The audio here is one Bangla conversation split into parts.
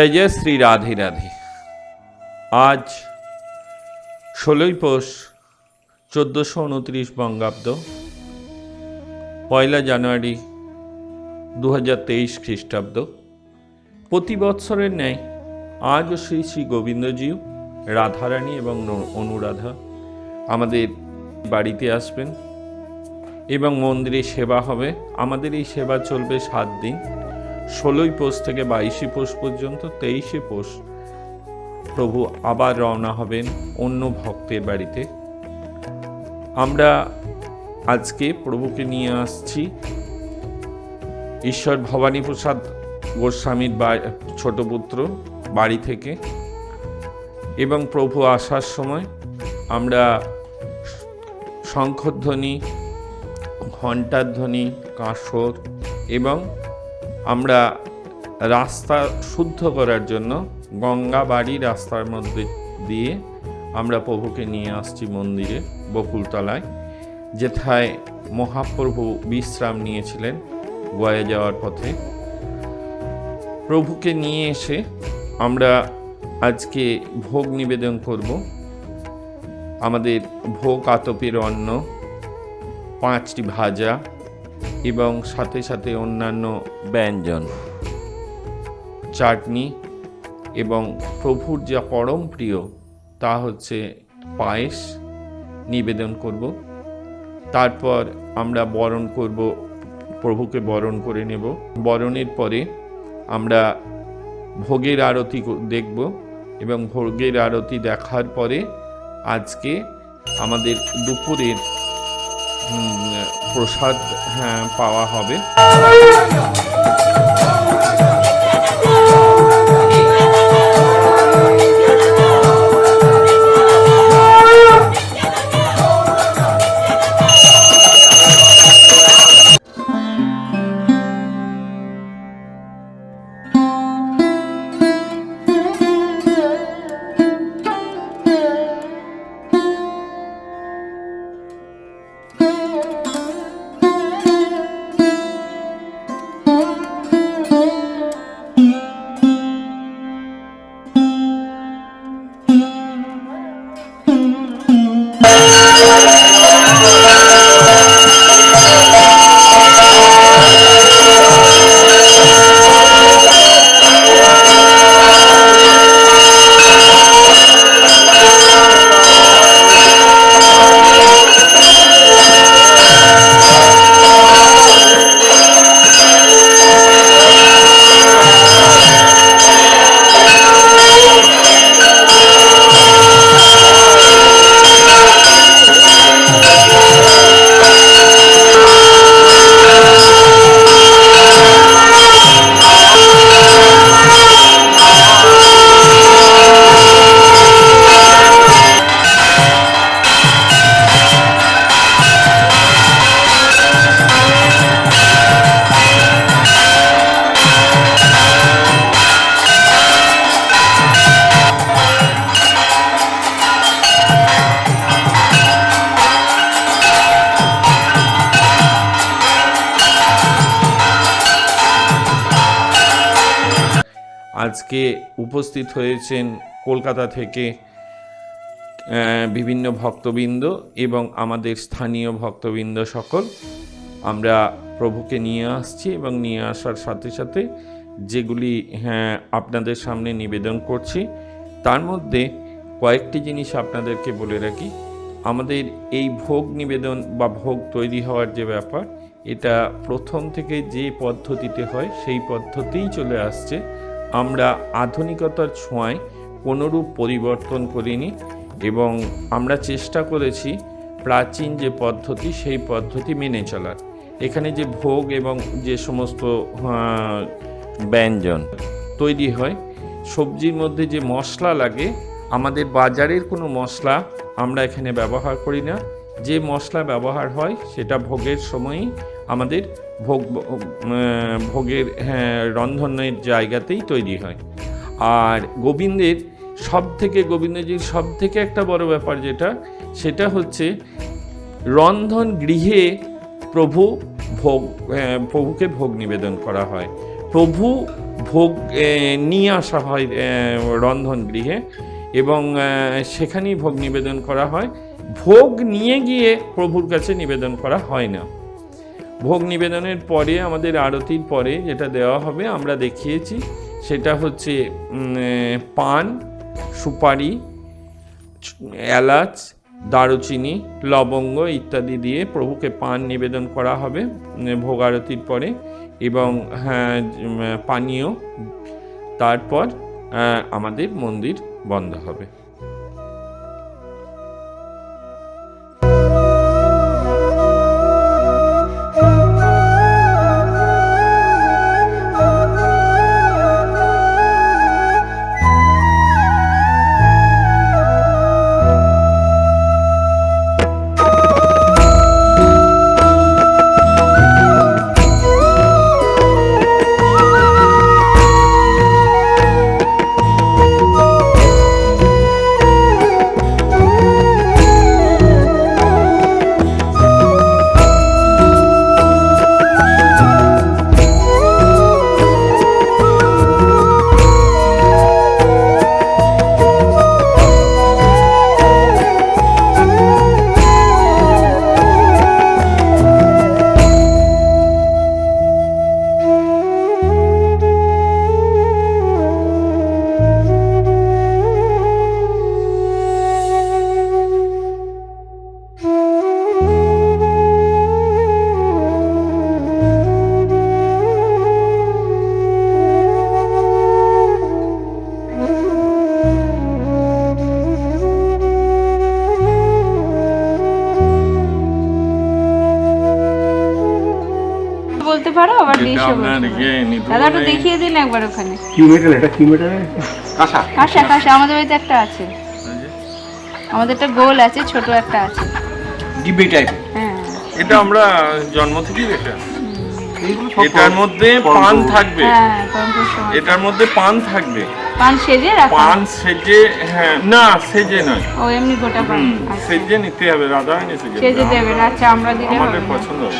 জয় জয় শ্রী রাধে রাধে। আজ ষোলোই পৌষ, চোদ্দোশো উনত্রিশ বঙ্গাব্দ, পয়লা জানুয়ারি দু হাজার তেইশ খ্রিস্টাব্দ। প্রতি বৎসরের ন্যায় আজও শ্রী শ্রী গোবিন্দজিউ রাধারানী এবং অনুরাধা আমাদের বাড়িতে আসবেন এবং মন্দিরে সেবা হবে। আমাদের এই সেবা চলবে সাত দিন। ষোলোই পৌষ থেকে বাইশে পৌষ পর্যন্ত তেইশে পৌষ প্রভু আবার রওনা হবেন অন্য ভক্তের বাড়িতে। আমরা আজকে প্রভুকে নিয়ে আসছি ঈশ্বর ভবানী প্রসাদ গোস্বামীর ছোট পুত্র বাড়ি থেকে এবং প্রভু আসার সময় আমরা শঙ্খধ্বনি ঘণ্টার ধ্বনি কাঁসর এবং আমরা রাস্তা শুদ্ধ করার জন্য গঙ্গা বাড়ি রাস্তার মধ্যে দিয়ে আমরা প্রভুকে নিয়ে আসছি মন্দিরে, বকুলতলায়, যেথায় মহাপ্রভু বিশ্রাম নিয়েছিলেন গোয়া যাওয়ার পথে। প্রভুকে নিয়ে এসে আমরা আজকে ভোগ নিবেদন করব। আমাদের ভোগ আতপের অন্ন, পাঁচটি ভাজা এবং সাথে সাথে অন্যান্য ব্যঞ্জন। চাটনি এবং প্রভুর যা পরম প্রিয়, তা হচ্ছে পায়েস নিবেদন করব। তারপর আমরা বরণ করব, প্রভুকে বরণ করে নেব। বরণের পরে আমরা ভোগের আরতি দেখব এবং ভোগের আরতি দেখার পরে আজকে আমাদের দুপুরের প্রসাদ হ্যাঁ পাওয়া হবে। আজকে উপস্থিত হয়েছেন কলকাতা থেকে বিভিন্ন ভক্তবৃন্দ এবং আমাদের স্থানীয় ভক্তবৃন্দ সকল। আমরা প্রভুকে নিয়ে আসছি এবং নিয়ে আসার সাথে সাথে যেগুলি হ্যাঁ আপনাদের সামনে নিবেদন করছি, তার মধ্যে কয়েকটি জিনিস আপনাদেরকে বলে রাখি। আমাদের এই ভোগ নিবেদন বা ভোগ তৈরি হওয়ার যে ব্যাপার, এটা প্রথম থেকে যে পদ্ধতিতে হয়, সেই পদ্ধতিই চলে আসছে। আমরা আধুনিকতার ছোঁয়ায় কোনোরূপ পরিবর্তন করিনি এবং আমরা চেষ্টা করেছি প্রাচীন যে পদ্ধতি, সেই পদ্ধতি মেনে চলার। এখানে যে ভোগ এবং যে সমস্ত ব্যঞ্জন তৈরি হয়, সবজির মধ্যে যে মশলা লাগে, আমাদের বাজারের কোনো মশলা আমরা এখানে ব্যবহার করি না। যে মশলা ব্যবহার হয়, সেটা ভোগের সময়ই আমাদের ভোগ ভোগের হ্যাঁ, রন্ধনের জায়গাতেই তৈরি হয়। আর গোবিন্দের সব থেকে গোবিন্দজির সব থেকে একটা বড় ব্যাপার যেটা সেটা হচ্ছে রন্ধন গৃহে প্রভু ভোগ প্রভুকে ভোগ নিবেদন করা হয়। প্রভু ভোগ নিয়ে আসা হয় রন্ধন গৃহে এবং সেখানেই ভোগ নিবেদন করা হয়। ভোগ নিয়ে গিয়ে প্রভুর কাছে নিবেদন করা হয় না। ভোগ নিবেদনের পরে, আমাদের আরতির পরে যেটা দেওয়া হবে, আমরা দেখিয়েছি। সেটা হচ্ছে পান, সুপারি, এলাচ, দারুচিনি, লবঙ্গ ইত্যাদি দিয়ে প্রভুকে পান নিবেদন করা হবে ভোগ আরতির পরে। এবং হ্যাঁ পানীয়। তারপর আমাদের মন্দির বন্ধ হবে। আপনার ইয়ে দাদা একটু দেখিয়ে দিন একবার ওখানে। কি মেটাল এটা কি মেটাল কাঁসা। কাঁসা কাঁসা আমাদের বাড়িতে একটা আছে। আমাদের একটা গোল আছে ছোট একটা আছে। ডিবে টাইপ। হ্যাঁ। এটা আমরা জন্ম থেকেই এটা এটার মধ্যে পান থাকবে। হ্যাঁ এটার মধ্যে পান থাকবে। পান সেজে রাখা পান সেজে হ্যাঁ না সেজে নয়। ও এমনি গোটা পান। হুম। সেজে নিতে হবে রাধা হয়নি সেজে সেজে হবে। আচ্ছা আমরা দিলে আমাদের পছন্দ হবে।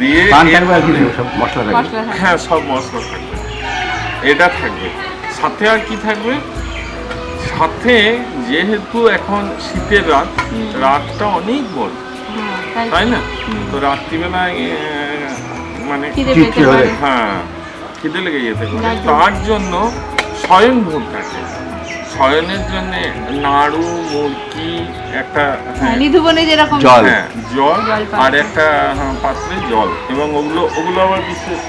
দিয়ে পান থাকবে আর কি সব মশলা থাকবে? হ্যাঁ সব মশলা থাকবে। এটা থাকবে। সাথে আর কি থাকবে? সাথে যেহেতু এখন শীতের রাত রাতটা অনেক বড়। হ্যাঁ, তাই না? তো রাত্রিবেলায় মানে হ্যাঁ। খিদে লেগে যেতে পারে। তার জন্য শয়ন ভোগ থাকে। শয়নের জন্য নাড়ু মুরগি একটা হ্যাঁ, হ্যাঁ, নিধুবনে যেরকম জল। হ্যাঁ জল আর একটা পাত্রে জল। এবং ওগুলো ওগুলো আবার বিশেষ